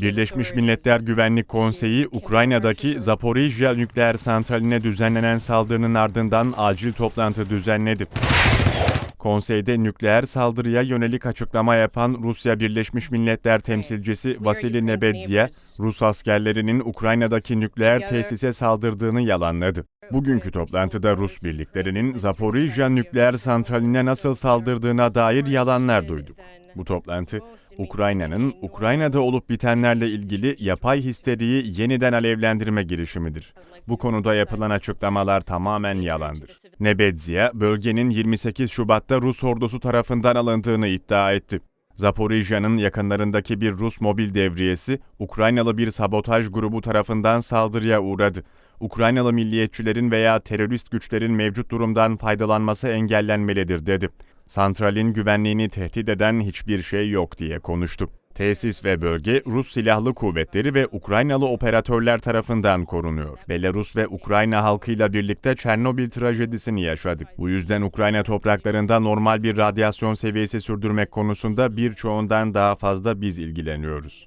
Birleşmiş Milletler Güvenlik Konseyi, Ukrayna'daki Zaporijya nükleer santraline düzenlenen saldırının ardından acil toplantı düzenledi. Konseyde nükleer saldırıya yönelik açıklama yapan Rusya Birleşmiş Milletler temsilcisi Vasily Nebenzia, Rus askerlerinin Ukrayna'daki nükleer tesise saldırdığını yalanladı. Bugünkü toplantıda Rus birliklerinin Zaporijya nükleer santraline nasıl saldırdığına dair yalanlar duyduk. Bu toplantı, Ukrayna'nın Ukrayna'da olup bitenlerle ilgili yapay histeriyi yeniden alevlendirme girişimidir. Bu konuda yapılan açıklamalar tamamen yalandır. Nebedzia, bölgenin 28 Şubat'ta Rus ordusu tarafından alındığını iddia etti. Zaporijya'nın yakınlarındaki bir Rus mobil devriyesi, Ukraynalı bir sabotaj grubu tarafından saldırıya uğradı. Ukraynalı milliyetçilerin veya terörist güçlerin mevcut durumdan faydalanması engellenmelidir dedi. Santralin güvenliğini tehdit eden hiçbir şey yok diye konuştu. Tesis ve bölge Rus Silahlı Kuvvetleri ve Ukraynalı operatörler tarafından korunuyor. Belarus ve Ukrayna halkıyla birlikte Çernobil trajedisini yaşadık. Bu yüzden Ukrayna topraklarında normal bir radyasyon seviyesi sürdürmek konusunda birçoğundan daha fazla biz ilgileniyoruz.